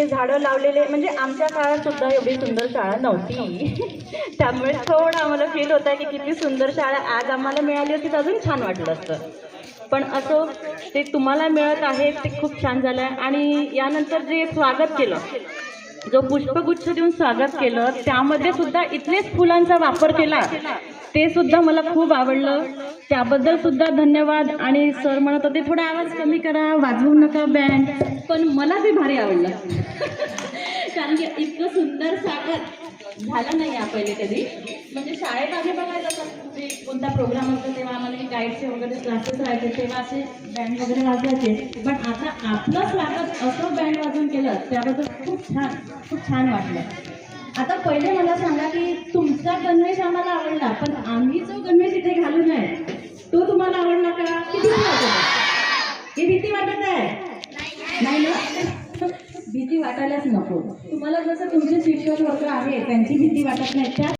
झाडं लावलेले म्हणजे आमच्या काळात सुद्धा एवढी सुंदर शाळा नव्हती. त्यामुळे थोडं आम्हाला फील होता की किती सुंदर शाळा आज आम्हाला मिळाली होती तर अजून छान वाटलं असतं. पण असं ते तुम्हाला मिळत आहे ते खूप छान झालं आणि यानंतर जे स्वागत केलं जो पुष्पगुच्छ देऊन स्वागत केलं त्यामध्ये सुद्धा इथलेच फुलांचा वापर केला. ते सुद्धा मला खूप आवडलं. त्याबद्दल सुद्धा धन्यवाद. आणि सर म्हणत होते थोडा आवाज कमी करा वाजवू नका बँड. पण मला ते भारी आवडलं. कारण की इतकं सुंदर स्वागत झालं नाही या पहिले कधी. म्हणजे शाळेत आम्ही बघायला जे कोणता प्रोग्राम असतो तेव्हा आम्हाला गाईडचे वगैरे क्लासेस राहायचे तेव्हा असे बँड वगैरे वाजवायचे पण आता आपलं स्वागत असं बँड वाजून केलं त्याबद्दल खूप छान खूप छान वाटलं. आता पहिले मला सांगा की तुमचा गणवेश आम्हाला आवडला पण आम्ही जो गणवेश इथे घालून आहे तो तुम्हाला आवडला का? किती भीती वाटत? आहे भीती वाटत आहे? नाही ना? भीती वाटायलाच नको. तुम्हाला जसं तुमचे शिक्षक वगैरे आहे त्यांची भीती वाटत नाही. त्या